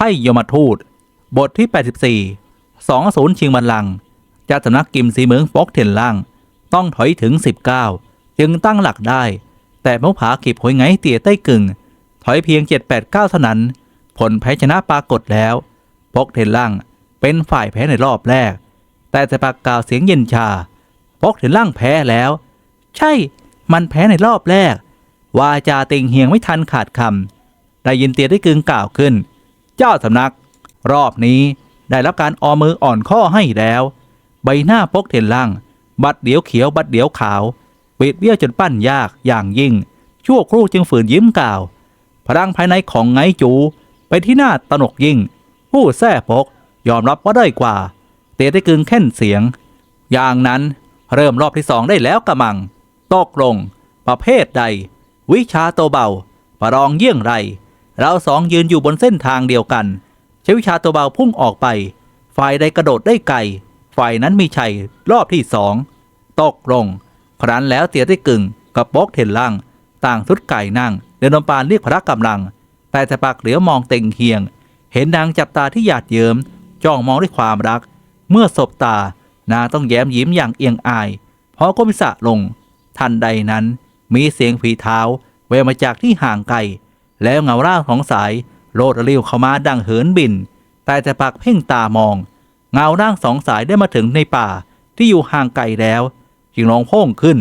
ไพ่ยมทูต บทที่ 84 20ชิงบัลลังก์จากสำนักกิมสีเมืองฟอกเทนล่าง ต้องถอยถึง 19 จึงตั้งหลักได้ แต่มุผาขีบหวยไงเตี่ยใต้กึ่ง ถอยเพียง 7-8-9 เท่านั้น ผลแพ้ชนะปรากฏแล้วฟอกเทนล่างเป็นฝ่ายแพ้ในรอบแรก แต่แต่ปากกล่าวเสียงเย็นชาฟอกเทนล่างแพ้แล้ว ใช่ มันแพ้ในรอบแรกวาจาติงเฮียงไม่ทันขาดคำได้ยินเตียได้กึ่งกล่าวขึ้น เจ้าสำนัก รอบนี้ได้รับการออมืออ่อนข้อให้แล้ว ใบหน้าปกเทนล่างบัดเดียวเขียวบัดเดียวขาวปิดเบี้ยวจนปั้นยากอย่างยิ่ง ชั่วครู่จึงฝืนยิ้มกล่าว พลังภายในของไงจูไปที่หน้าตนกยิ่ง ผู้แท้ปกยอมรับว่าได้อยกว่า เตียได้กึงแค่นเสียง อย่างนั้นเริ่มรอบที่สองได้แล้วกระมังตกลง ประเภทใด วิชาโตวเบา ประลองเยี่ยงไร เราสองยืนอยู่บนเส้นทางเดียวกัน ใช้วิชาตัวเบาพุ่งออกไป ฝ่ายใดกระโดดได้ไกล ฝ่ายนั้นมีชัยรอบที่สองตกลง ครั้นแล้วเตียได้กึ่งกับโป๊กเทนล่าง ต่างทุดไก่นั่ง เดินนำปานเรียกพระกำลัง แต่แต่ปากเหลียวมองเต็งเฮียง เห็นนางจับตาที่หยาดเยิ้มจ้องมองด้วยความรัก เมื่อสบตานางต้องแย้มยิ้มอย่างเอียงอาย เพราะก้มสะลง ทันใดนั้นมีเสียงฝีเท้าแววมาจากที่ห่างไกล แล้วเงาร่างของสายโลดเร็วเข้ามาดังเหินบิน แต่แต่ปากเพ่งตามอง เงาร่างสองสายได้มาถึงในป่าที่อยู่ห่างไกลแล้ว จึงร้องโพ่งขึ้น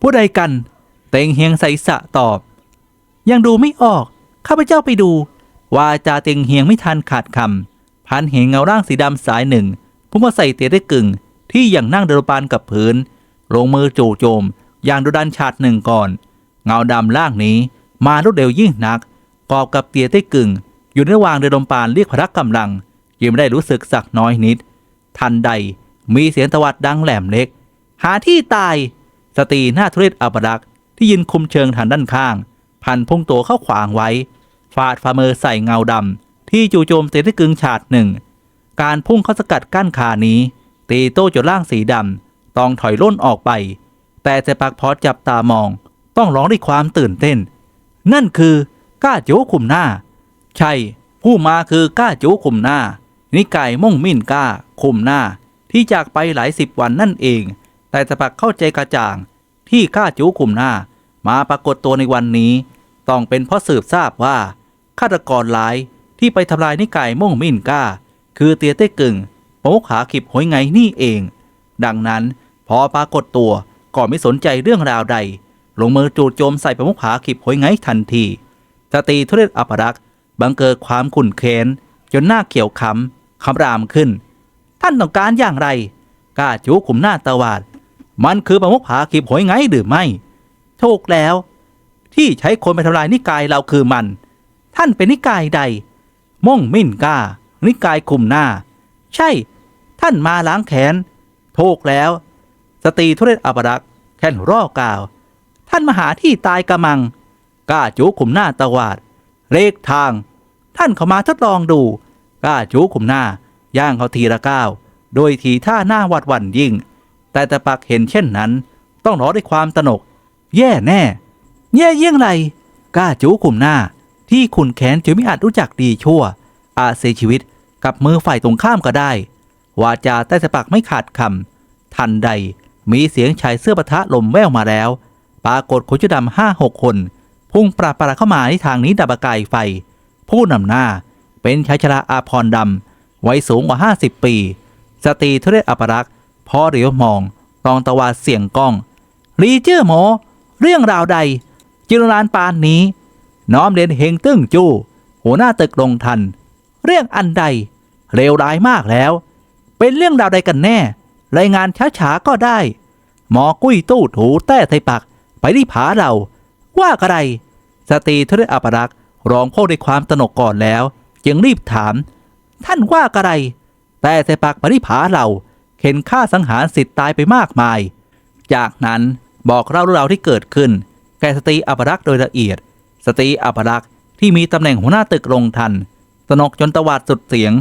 ผู้ใดกัน เต็งเฮียงใสสะตอบ ยังดูไม่ออก ข้าพเจ้าไปดู ว่าจาเต็งเฮียงไม่ทันขาดคำพันเห็นเงาร่างสีดำสายหนึ่งพุ่งมาใส่เตียได้กึ่ง ที่ยังนั่งเดินปานกับพื้น ลงมือจู่โจม อย่างดุดันชาดหนึ่งก่อน เงาดำล่างนี้มารวดเร็วยิ่งนัก กอบกับเตียได้กึ่ง อยู่ในระหว่างเดินลมปานเรียกพระกำลัง ยังไม่ได้รู้สึกสักน้อยนิด ทันใดมีเสียงตะวัดดังแหลมเล็ก หาที่ตาย สตรีหน้าทุเรศอัปรักษ์ที่ยืนคุมเชิงทางด้านข้าง พันพุ่งตัวเข้าขวางไว้ ฟาดฝ่ามือใส่เงาดำที่จู่โจมเตะได้กึ่งฉาดหนึ่ง การพุ่งเข้าสกัดกั้นขานี้ ตีโต้จนร่างสีดำต้องถอยล่นออกไป แต่เจปักพอจับตามอง ต้องร้องด้วยความตื่นเต้น นั่นคือ ก้าจูคุมหน้า ใช่ ผู้มาคือก้าจูคุมหน้า นิกายม่งมิ่นก้าคุมหน้า ที่จากไปหลายสิบวันนั่นเอง แต่สปักเข้าใจกระจ่าง ที่ก้าจูคุมหน้า มาปรากฏตัวในวันนี้ ต้องเป็นเพราะสืบทราบว่าฆาตกรหลายที่ไปทำลายนิกายม่งมิ่นก้า คือเตียเต้กึ่งโป๊กขาขิบหวยไงนี่เอง ดังนั้นพอปรากฏตัวก็ไม่สนใจเรื่องราวใด ลงมือจู่โจมใส่ประมุขขาขิบหวยไงทันที สตรีทุเรศอัปรักษ์บังเกิดความขุ่นเค้นจนหน้าเขียวคำคำรามขึ้น ท่านต้องการอย่างไรกล้าจูขุมหน้าตะวาด มันคือประมุขขาขิบหวยไงหรือไม่ถูกแล้ว ที่ใช้คนไปทำลายนิกายเราคือมัน ท่านเป็นนิกายใด ม่งมิ่นก้านิกายคุมหน้า ใช่ ท่านมาล้างแขนถูกแล้ว สตรีทุเรศอัปรักษ์แค่นร่อกล่าว ท่านมาหาที่ตายกระมัง ก้าจูขุมหน้าตะวาด เลขทาง ท่านเข้ามาทดลองดู ก้าจูขุมหน้า ย่างเขาทีละก้าว โดยทีท่าหน้าหวัดหวันยิ่ง แต่ตะปักเห็นเช่นนั้น ต้องร้องด้วยความตนก แย่แน่ แย่เยี่ยงไร ก้าจูขุมหน้า ที่ขุนแขนจะไม่อาจรู้จักดีชั่ว อาจเสียชีวิตกับมือฝ่ายตรงข้ามก็ได้ วาจาใต้สะปักไม่ขาดคำ ทันใดมีเสียงชายเสื้อปะทะลมแววมาแล้ว ปรากฏคนชุดดำห้าหกคน พุ่งปราบปราเข้ามาในทางนี้ดับประกายไฟ ผู้นำหน้าเป็นชายชราอาพรดำวัยสูงกว่า 50 ปี สตรีทุเรศอัปรักษ์พอเหลียวมองตองตะวาเสียงกล้อง รีเจอร์หมอ เรื่องราวใด จิรลานปานนี้ น้อมเรียนเฮงตึ้งจู้หัวหน้าตึกลงทัน เรื่องอันใดเลวร้ายมากแล้ว เป็นเรื่องราวใดกันแน่ รายงานช้าๆก็ได้ หมอกุ้ยตู้ถูแต้ไทยปักไปที่ผาเรา ว่าอะไร สตรีทุเรอัปรักษ์ร้องโพดด้วยความตนกก่อนแล้ว จึงรีบถาม ท่านว่าอะไร แต่ไทยปักปที่ผาเราเห็นฆ่าสังหารสิทธิ์ตายไปมากมาย จากนั้นบอกเล่าเรื่องราวที่เกิดขึ้น แก่สตรีอัปรักษ์โดยละเอียด สตรีอัปรักษ์ที่มีตำแหน่งหัวหน้าตึกลงทันสนกจนตวาดสุดเสียง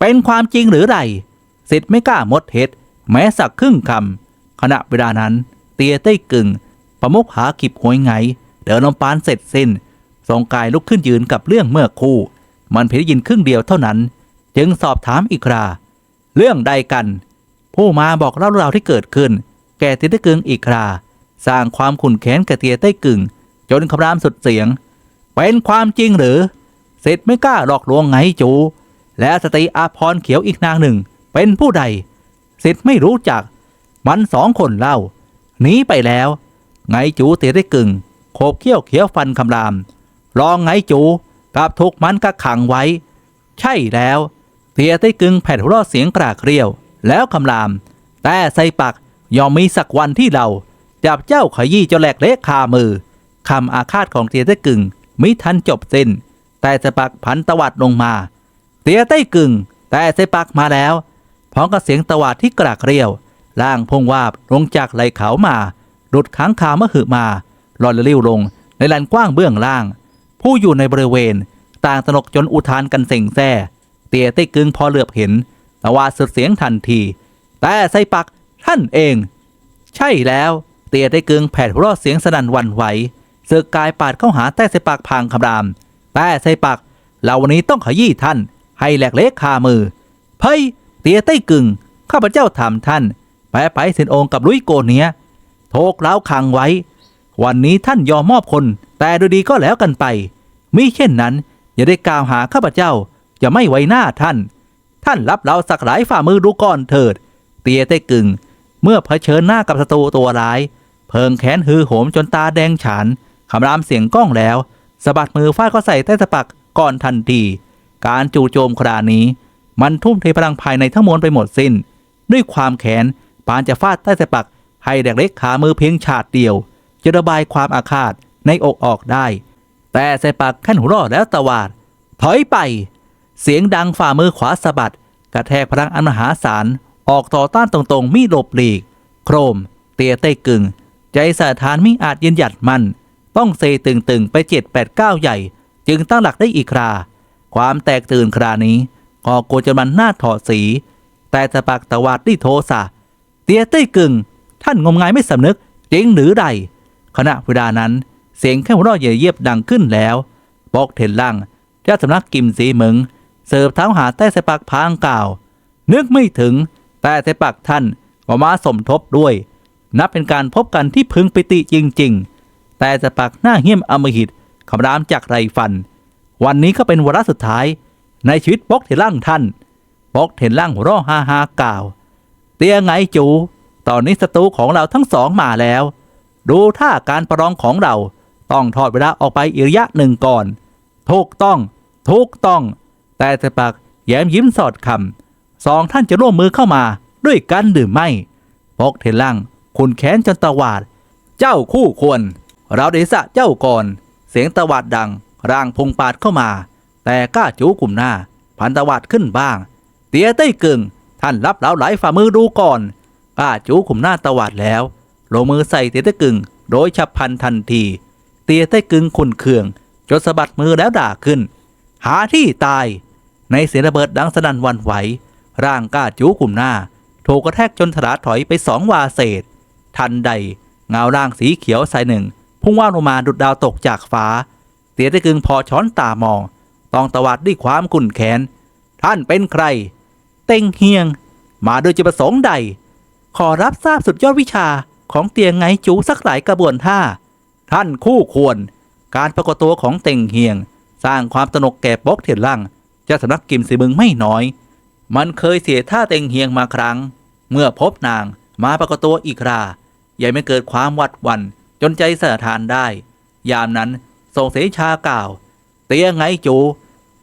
เป็นความจริงหรือไรสิทธิ์ไม่กล้ามดเท็จแม้สักครึ่งคำขณะเวลานั้น เตียเต้กึ่ง ประมุขหากิบหวยไง เดินลงปานเสร็จสิ้น ทรงกายลุกขึ้นยืนกับเรื่องเมื่อคู่ มันเพียงได้ยินครึ่งเดียวเท่านั้น จึงสอบถามอีกครา เรื่องใดกัน ผู้มาบอกเล่าเรื่องราวที่เกิดขึ้น แก่เตียใต้กึงอีกครา สร้างความขุ่นแค้นแก่เตียใต้กึง จนคำรามสุดเสียง เป็นความจริงหรือสิทธิ์ไม่กล้าหลอกลวงไงจู และสตรีอาพรเขียวอีกนางหนึ่ง เป็นผู้ใดสิทธิ์ไม่รู้จัก มันสองคนเล่าหนีไปแล้ว ไงจูเตียได้กึ่ง โขบเขี้ยวเขียวฟันคำราม รองไงจูกับทุกมันก็ขังไว้ ใช่แล้วเตียได้กึ่งแผ่นหัวเราะเสียงกรากเกรียว แล้วคำราม แต่ใส่ปักยอมมีสักวันที่เราจับเจ้าขยี้เจ้าแหลกเละคามือคำอาฆาตของเตียได้กึ่งมิทันจบสิ้น แต่ใส่ปักพันตวัดลงมา เตียใต้กึ่ง แต่เซปักมาแล้วพร้อมกับเสียงตวาดที่กรากเรียวล่างพงวาบลงจากไหลเขามาหลุดค้างคามะหือมา ลอยลิ้วลงในลานกว้างเบื้องล่าง ผู้อยู่ในบริเวณ ต่างตนกจนอุทานกันเซ็งแซ่ เตียใต้กึงพอเหลือบเห็นตวาสุดเสียงทันที แต่ไซปักท่านเอง ใช่แล้วเตียได้กึงแผดหัวเราะเสียงสนั่นวันไหวเสือกกายปาดเข้าหาแต่ไซปักพางคำราม แต่ไซปักเราวันนี้ต้องขยี้ท่าน ให้แหลกเละคามือเฮ้ยเตียใต้กึงข้าพเจ้าถามท่านแปะไปเซนองกับลุยโกเนียโทกเล้าขังไว้ วันนี้ท่านยอมมอบคน แต่โดยดีก็แล้วกันไป มิเช่นนั้น อย่าได้กล่าวหาข้าพเจ้าจะไม่ไว้หน้าท่าน ท่านรับเราสักหลายฝ่ามือดูก่อนเถิด เตียใต้กึ่ง เมื่อเผชิญหน้ากับศัตรูตัวร้าย เพิงแขนฮือโหมจนตาแดงฉานคำรามเสียงก้องแล้วสะบัดมือฟาดเข้าใส่ใต้สะปักก่อนทันที การจู่โจมครานี้ มันทุ่มเทพลังภายในทั้งมวลไปหมดสิน้น ด้วยความแขนปานจะฟาดใต้สะปักให้เด็กเล็กขามือเพียงฉาดเดียว จะระบายความอาฆาตในอกออกได้ แต่สะปักขั้นหัวรอดแล้วตวาด ถอยไป เสียงดังฝ่ามือขวาสะบัด กระแทกพลังอันมหาศาล ออกต่อต้านตรงๆ มีหลบหลีก โครม เตียเต้กึ่ง ใจสะทานมิอาจยืนหยัดมัน ต้องเซตึงๆ ไปเจ็ดแปดเก้าใหญ่ จึงตั้งหลักได้อีกครา ความแตกตื่นครานี้ก่อโกลัวจนมันหน้าถอดสี แต่ตะปักตะวาดด้วยโทสะเตียเต้กึ่ง ท่านงมงายไม่สำนึกจริงหรือใด ขณะเวลานั้น เสียงแค่หัวเราะเยียเยียบดังขึ้นแล้วบอกเทนล่างเจ้าสำนักกิมสีเหมึงเสิร์ฟเท้าหาแต่สปักพางกล่าว นึกไม่ถึงแต่สปักท่านก็มาสมทบด้วย นับเป็นการพบกันที่พึงปิติจริง ๆ แต่สปักหน้าเหี้ยมอมหิตคำรามจากไรฟัน วันนี้ก็เป็นวาระสุดท้าย ในชีวิตบกเทนล่างท่านบกเทนล่างหัวเราะฮาฮากล่าว เตียไงจู ตอนนี้ศัตรูของเราทั้งสองมาแล้ว ดูท่าการประลองของเรา ต้องทอดเวลาออกไปอีกระยะหนึ่งก่อน ถูกต้อง ถูกต้อง แต่สะปักแย้มยิ้มสอดคำสองท่านจะร่วมมือเข้ามาด้วยกันหรือไม่บกเทล่างคุณแค้นจนตวาด เจ้าคู่ควร เราได้สะเจ้าก่อน เสียงตวาดดัง ร่างพงปาดเข้ามา แต่กล้าจูกลุ่มหน้า พันตวาดขึ้นบ้าง เตียใต้กึ่ง ท่านรับเราหลายฝ่ามือดูก่อนกล้าจูกลุ่มหน้าตวาดแล้ว ลงมือใส่เตียใต้กึ่งโดยฉับพลันทันที เตียใต้กึ่งขุนเคืองจนสะบัดมือแล้วด่าขึ้น หาที่ตาย ในเสียงระเบิดดังสนั่นวันไหว ร่างก้าจูกลุ่มหน้า ถูกกระแทกจนถลาถอยไปสองวาเศษ ทันใดเงาร่างสีเขียวสายหนึ่ง พุ่งว่าวลงมาดุดดาวตกจากฟ้า เตียได้กึงพอช้อนตามอง ต้องตวาดด้วยความกุ่นแขน ท่านเป็นใคร เต็งเฮียง มาโดยจุดประสงค์ใด ขอรับทราบสุดยอดวิชา ของเตียงไงจูสักหลายกระบวนท่า ท่านคู่ควร การปรากฏตัวของเต็งเฮียง สร้างความตนกแก่บกเทียนล่างเจ้าสำนักกิมสีมึงไม่น้อย มันเคยเสียท่าเต็งเฮียงมาครั้ง เมื่อพบนางมาปรากฏตัวอีกครายังไม่เกิดความหวัดหวันจนใจสะทานได้ ยามนั้นส่งเสชากล่าว เตียงไงจู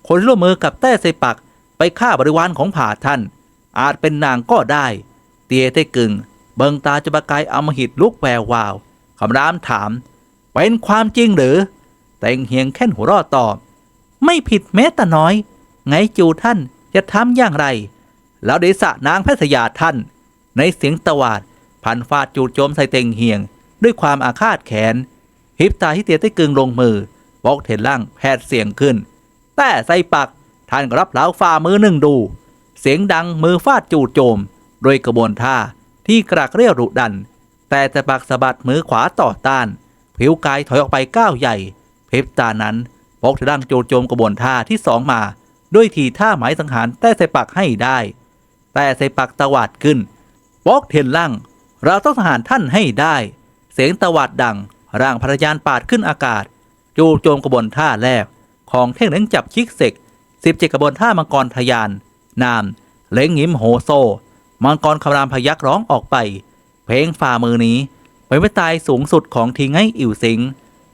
คนร่วมมือกับแต้ไซปักไปฆ่าบริวารของผาท่าน อาจเป็นนางก็ได้ เตียเต้กึ่ง เบิงตาจะประกายอมหิตลุกแวววาวคำรามถาม เป็นความจริงหรือ แต่งเฮียงแค่นหัวรอดตอบ ไม่ผิดแม้แต่น้อย ไงจูท่านจะทำอย่างไร แล้วเดสะนางแพทยาท่าน ในเสียงตวาด พันฟาดจูดโจมใส่เต็งเฮียง ด้วยความอาฆาตแขนหิบตาที่เตียได้กึงลงมือบอกเทนล่างแพดเสียงขึ้น แต่ใส่ปักท่านก็รับเหลาฝ่ามือหนึ่งดู เสียงดังมือฟาดจูดโจม โดยกระบวนท่า ที่กระกเรียวรุดัน แต่แต่ปักสะบัดมือขวาต่อต้าน ผิวกายถอยออกไปก้าวใหญ่เพบตานั้นปกจะดังโจโจมกระบวนท่าที่สองมา ด้วยทีท่าหมายสังหารแต่ใส่ปักให้ได้ แต่ใส่ปักตวาดขึ้นปอกเทียนล่างเราต้องทหารท่านให้ได้ เสียงตวาดดัง ร่างพรยานปาดขึ้นอากาศ จูโจมกระบวนท่าแรก ของเท่งเล้งจับชิกเสกสิบเจ็ดกระบวนท่ามังกรทยาน นาม เล้งหิมโหโซ มังกรคำรามพยักร้องออกไป เพลงฝ่ามือนี้เป็นไปตายสูงสุดของทีไงอิ๋วสิง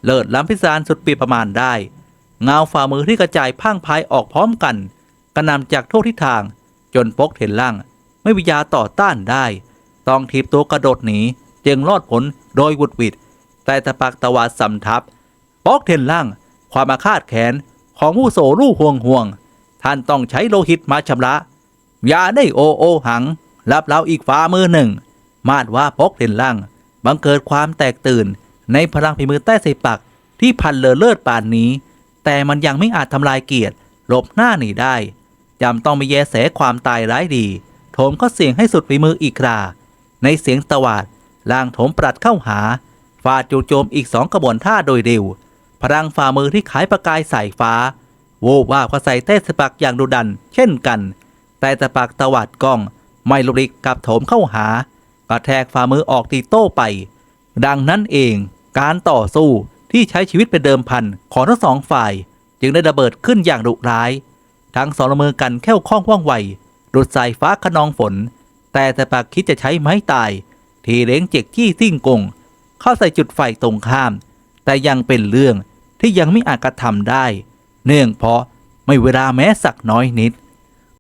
เลิศล้ำพิศานสุดปีประมาณได้ เงาฝ่ามือที่กระจายพังพายออกพร้อมกัน กระนำจากทุกทิศทาง จนปกเห็นล่าง ไม่วิยาต่อต้านได้ ต้องทีบตัวกระโดดหนีจึงรอดผลโดยวุดวิดแต่ตะปักตะวาดสำทับปอกเทนล่าง ความอาฆาตแขนของผู้โสรู่ห่วงห่วง ท่านต้องใช้โลหิตมาชำระ อย่าได้โอโอหัง รับเราอีกฝ่ามือหนึ่ง มาดว่าปกเทนล่าง บังเกิดความแตกตื่น ในพลังฝีมือใต้ใส่ปักที่พันเลอเลิศป่านนี้ แต่มันยังไม่อาจทำลายเกียรติหลบหน้าหนีได้จำต้องมีแยแสความตายร้ายดีโถมก็เสียงให้สุดฝีมืออีกครา ในเสียงตวาดลางโถมปรัดเข้าหาฟาดจูโจมอีกสองกระบวนท่าโดยเร็ว พลังฝ่ามือที่ขายประกายสายฟ้าโวบว่าพอใส่เต้สปักอย่างดุดัน เช่นกัน แต่ตะปักตวาดกล้อง ไม่ลุกลิกกับโถมเข้าหากระแทกฝ่ามือออกตีโต้ไป ดังนั้นเองการต่อสู้ที่ใช้ชีวิตเป็นเดิมพันของทั้งสองฝ่าย จึงได้ระเบิดขึ้นอย่างดุร้าย ทั้งสองละมือกันแค่วคล่องว่องไวดุดสายฟ้าขนองฝน แต่แต่ปากคิดจะใช้ไม้ตาย ทีเล้งเจ็กจี้ซิ่งกง เข้าใส่จุดไฟตรงข้าม แต่ยังเป็นเรื่องที่ยังไม่อาจกระทำได้ เนื่องเพราะไม่เวลาแม้สักน้อยนิด